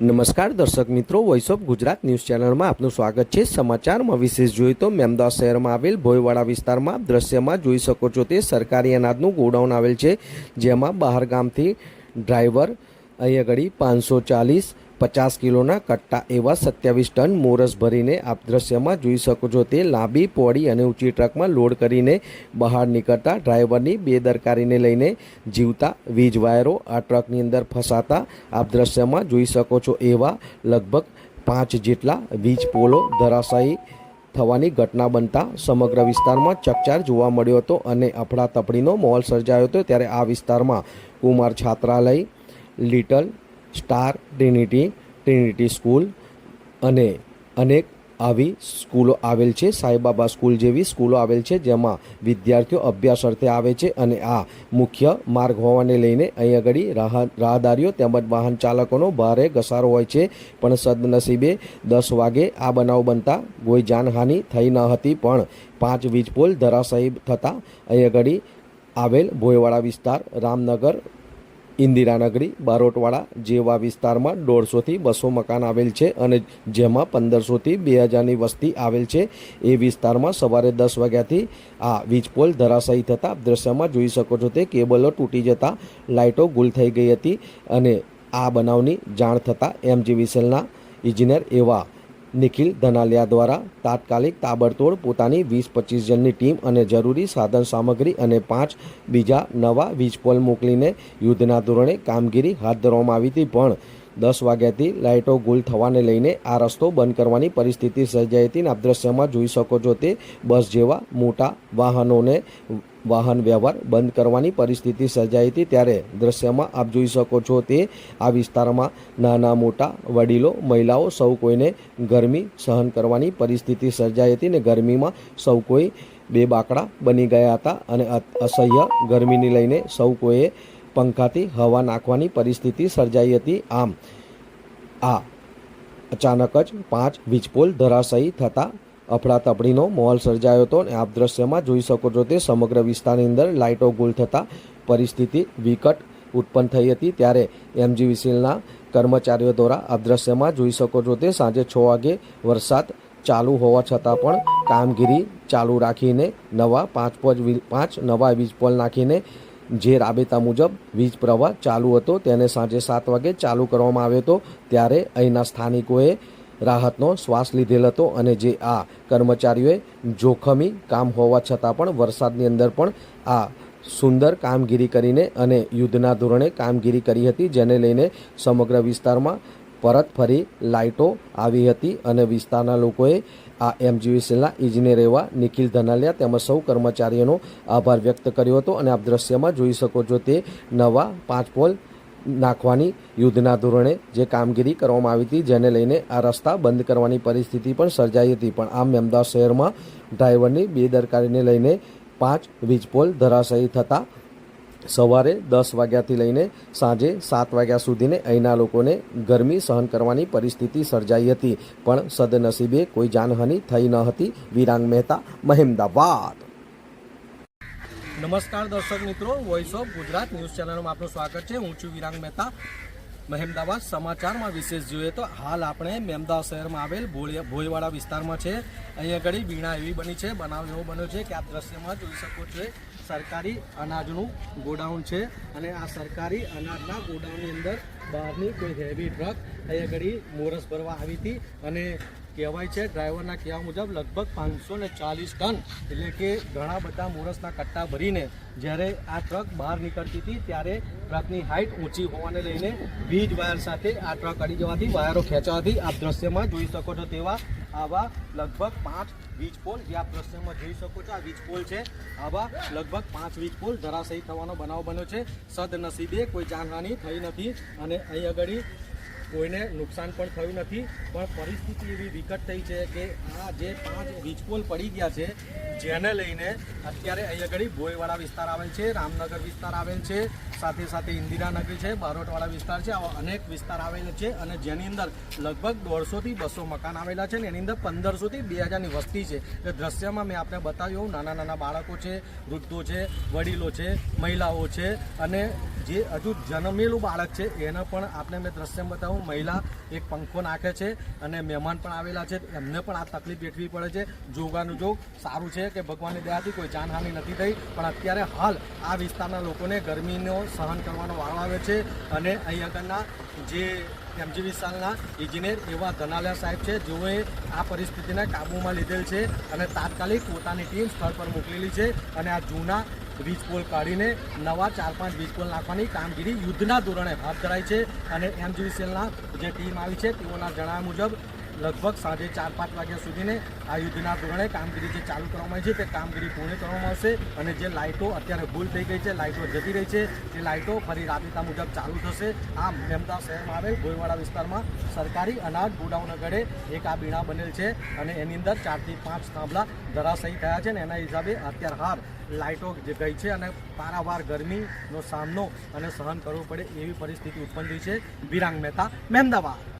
નમસ્કાર દર્શક મિત્રો વોઇસ ઓફ ગુજરાત ન્યૂઝ ચેનલમાં આપનું સ્વાગત છે. સમાચારમાં વિશેષ જોઈએ તો મેમદાવાદ શહેરમાં આવેલ ભોયવાડા વિસ્તારમાં દ્રશ્યમાં જોઈ શકો છો તે સરકારી અનાજનું ગોડાઉન આવેલ છે, જેમાં બહાર ગામથી ડ્રાઈવર અહીંયા ઘડી પાંચસો ચાલીસ પચાસ કિલોના કટ્ટા એવા સત્યાવીસ ટન મોરસ ભરીને આપ દ્રશ્યમાં જોઈ શકો છો તે લાંબી પોળી અને ઊંચી ટ્રકમાં લોડ કરીને બહાર નીકળતા ડ્રાઈવરની બેદરકારીને લઈને જીવતા વીજ વાયરો આ ટ્રકની અંદર ફસાતા આપ દ્રશ્યમાં જોઈ શકો છો એવા લગભગ પાંચ જેટલા વીજ પોલો ધરાશાયી થવાની ઘટના બનતા સમગ્ર વિસ્તારમાં ચકચાર જોવા મળ્યો હતો અને અફડાતફડીનો માહોલ સર્જાયો હતો ત્યારે આ વિસ્તારમાં કુમાર છાત્રાલય, little star trinity trinity school અને અનેક આવી સ્કૂલો આવેલ છે. સાંઈબાબા સ્કૂલ જેવી સ્કૂલો આવેલ છે, જેમાં વિદ્યાર્થીઓ અભ્યાસ અર્થે આવે છે અને આ મુખ્ય માર્ગ હોવાને લઈને અહીં આગળ રાહ- રાહદારીઓ તેમજ વાહન ચાલકોનો ભારે ઘસારો હોય છે. પણ સદનસીબે દસ વાગે આ બનાવ બનતા કોઈ જાનહાનિ થઈ ન હતી, પણ પાંચ વીજપોલ ધરાશાયી થતાં અહીં આગળ આવેલ ભોયવાડા વિસ્તાર, રામનગર ઇન્દિરાનગરી બારોટવાડા જેવા વિસ્તારમાં દોઢસોથી બસો મકાન આવેલ છે અને જેમાં પંદરસોથી બે હજારની વસ્તી આવેલ છે. એ વિસ્તારમાં સવારે દસ વાગ્યાથી આ વીજપોલ ધરાશાયી થતાં દ્રશ્યમાં જોઈ શકો છો તે કેબલો તૂટી જતાં લાઇટો ગુલ થઈ ગઈ હતી અને આ બનાવની જાણ થતાં એમજીવીસીએલના ઇજનેર એવા નિખિલ ધનાલિયા દ્વારા તાત્કાલિક તાબડતોડ પોતાની વીસ પચીસ જણની ટીમ અને જરૂરી સાધન સામગ્રી અને પાંચ બીજા નવા વીજપોલ મોકલીને યુદ્ધના ધોરણે કામગીરી હાથ ધરવામાં આવી હતી. પણ દસ વાગ્યાથી લાઇટો ગુલ થવાને લઈને આ રસ્તો બંધ કરવાની પરિસ્થિતિ સર્જાઈ હતી. આપ દ્રશ્યમાં જોઈ શકો છો તે બસ જેવા મોટા વાહનોને વાહન વ્યવહાર બંધ કરવાની પરિસ્થિતિ સર્જાઈ હતી ત્યારે દ્રશ્યમાં આપ જોઈ શકો છો તે આ વિસ્તારમાં નાના, મોટા વડીલો, મહિલાઓ સૌ કોઈને ગરમી સહન કરવાની પરિસ્થિતિ સર્જાઈ હતી ને ગરમીમાં સૌ કોઈ બે બાકડા બની ગયા હતા અને અસહ્ય ગરમીને લઈને સૌ કોઈએ પંખાથી હવા નાખવાની પરિસ્થિતિ સર્જાઈ હતી. આમ, આ અચાનક જ પાંચ વીજપોલ ધરાશયી થતાં અફડાતફડીનો માહોલ સર્જાયો હતો અને આપ દ્રશ્યમાં જોઈ શકો છો તે સમગ્ર વિસ્તારની અંદર લાઇટો ગુલ થતાં પરિસ્થિતિ વિકટ ઉત્પન્ન થઈ હતી. ત્યારે એમજીવીસીલના કર્મચારીઓ દ્વારા આપ દ્રશ્યમાં જોઈ શકો છો તે સાંજે છ વાગે વરસાદ ચાલુ હોવા છતાં પણ કામગીરી ચાલુ રાખીને નવા પાંચ પાંચ નવા વીજપોલ નાખીને જે રાબેતા મુજબ વીજ પ્રવાહ ચાલુ હતો તેને સાંજે સાત વાગે ચાલુ કરવામાં આવ્યો હતો. ત્યારે અહીંના સ્થાનિકોએ રાહતનો શ્વાસ લીધેલ હતો અને જે આ કર્મચારીઓએ જોખમી કામ હોવા છતાં પણ વરસાદની અંદર પણ આ સુંદર કામગીરી કરીને અને યુદ્ધના ધોરણે કામગીરી કરી હતી, જેને લઈને સમગ્ર વિસ્તારમાં પરત ફરી લાઇટો આવી હતી અને વિસ્તારના લોકોએ આ એમજીવીસીના ઇજનેર એવા નિખિલ ધનાલિયા તેમજ સૌ કર્મચારીઓનો આભાર વ્યક્ત કર્યો હતો. અને આપ દ્રશ્યમાં જોઈ શકો છો તે નવા પાંચ પોલ નાખવાની યુદ્ધના ધોરણે જે કામગીરી કરવામાં આવી હતી, જેને લઈને આ રસ્તા બંધ કરવાની પરિસ્થિતિ પણ સર્જાઈ હતી. પણ આમ અમદાવાદ શહેરમાં ડ્રાઈવરની બેદરકારીને લઈને પાંચ વીજપોલ ધરાશાયી થતાં સવારે દસ વાગ્યાથી લઈને સાંજે સાત વાગ્યા સુધીને અહીંના લોકોને ગરમી સહન કરવાની પરિસ્થિતિ સર્જાઈ હતી. પણ સદનસીબે કોઈ જાનહાનિ થઈ ન હતી. વિરાંગ મહેતા, મહેમદાવાદ. નમસ્કાર દર્શક મિત્રો વોઇસ ઓફ ગુજરાત ન્યૂઝ ચેનલમાં આપનું સ્વાગત છે. હું છું વિરાંગ મહેતા. મહેમદાવાદ સમાચારમાં વિશેષ જોઈએ તો હાલ આપણે મહેમદાવાદ શહેરમાં આવેલ ભોળિયા- ભોયવાડા વિસ્તારમાં છે. અહીંયા ઘડી વીણા એવી બની છે, બનાવ એવો બન્યો છે કે આપ દ્રશ્યમાં જોઈ શકો છો સરકારી અનાજનું ગોડાઉન છે અને આ સરકારી અનાજના ગોડાઉનની અંદર બહારની કોઈ હેવી ટ્રક અહીંયા ઘડી મોરસ ભરવા આવી હતી અને કહેવાય છે, ડ્રાઈવરના કહેવા મુજબ લગભગ પાંચસો ને ચાલીસ ટન, એટલે કે ઘણા બધા મોરસના કટ્ટા ભરીને જ્યારે આ ટ્રક બહાર નીકળતી હતી, ત્યારે ટ્રકની હાઇટ ઊંચી હોવાને લઈને વીજ વાયર સાથે આ ટ્રક અડી જવાથી વાયરો ખેંચવાથી આપ દ્રશ્યમાં જોઈ શકો છો તેવા આવા લગભગ પાંચ વીજ પોલ, જે આપ દ્રશ્યમાં જોઈ શકો છો આ વીજ પોલ છે. આવા લગભગ પાંચ વીજ પોલ ધરાશયી થવાનો બનાવ બન્યો છે. સદનસીબે કોઈ જાનહાની થઈ નથી અને અહીં આગળ કોઈને નુકસાન પણ થયું નથી, પણ પરિસ્થિતિ એવી વિકટ થઈ છે કે આ જે પાંચ વીજપોલ પડી ગયા છે, જેને લઈને અત્યારે અહીં આગળ ભોયવાડા વિસ્તાર આવેલ છે, રામનગર વિસ્તાર આવેલ છે, સાથે સાથે ઇન્દિરાનગર છે, બારોટવાડા વિસ્તાર છે, આવા અનેક વિસ્તાર આવેલા છે અને જેની અંદર લગભગ દોઢસોથી બસો મકાન આવેલા છે ને એની અંદર પંદરસોથી બે હજારની વસ્તી છે. એ દ્રશ્યમાં મેં આપને બતાવ્યું નાના નાના બાળકો છે, વૃદ્ધો છે, વડીલો છે, મહિલાઓ છે અને જે હજુ જન્મેલું બાળક છે, એને પણ આપણે મેં દ્રશ્ય બતાવું. મહિલા એક પંખો નાખે છે અને મહેમાન પણ આવેલા છે. એમને પણ આ તકલીફ વેઠવી પડે છે. જોગાનું જોગ સારું છે કે ભગવાનની દયાથી કોઈ જાનહાનિ નથી થઈ. પણ અત્યારે હાલ આ વિસ્તારના લોકોને ગરમીનો સહન કરવાનો વારો આવે છે અને અહીં આગળના જે એમજી વિશાલના ઇજનેર એવા ધનાલિયા સાહેબ છે, જેઓએ આ પરિસ્થિતિને કાબૂમાં લીધેલ છે અને તાત્કાલિક પોતાની ટીમ સ્થળ પર મોકલેલી છે અને આ જૂના વીજ પોલ કાઢીને નવા ચાર પાંચ વીજ પોલ નાખવાની કામગીરી યુદ્ધના ધોરણે હાથ ધરાઈ છે. અને એમજીવીસીએલના જે ટીમ આવી છે, તેઓના જણાવ્યા મુજબ લગભગ સાંજે ચાર પાંચ વાગ્યા સુધીને આ યુદ્ધના ધોરણે કામગીરી જે ચાલુ કરવામાં આવી છે તે કામગીરી પૂર્ણ કરવામાં આવશે અને જે લાઇટો અત્યારે ભૂલ થઈ ગઈ છે, લાઇટો જતી રહી છે, તે લાઇટો ફરી રાબેતા મુજબ ચાલુ થશે. આ મહેમદાવાદ શહેરમાં આવેલ ભોયવાડા વિસ્તારમાં સરકારી અનાજ ગોડાઉન ગળે એક આ બીણા બનેલ છે અને એની અંદર ચારથી પાંચ થાંભલા ધરાશયી થયા છે ને એના હિસાબે અત્યાર હાલ લાઇટો જે ગઈ છે અને પારાવાર ગરમીનો સામનો અને સહન કરવો પડે એવી પરિસ્થિતિ ઉત્પન્ન થઈ છે. વિરાંગ મહેતા મહેમદાવાદ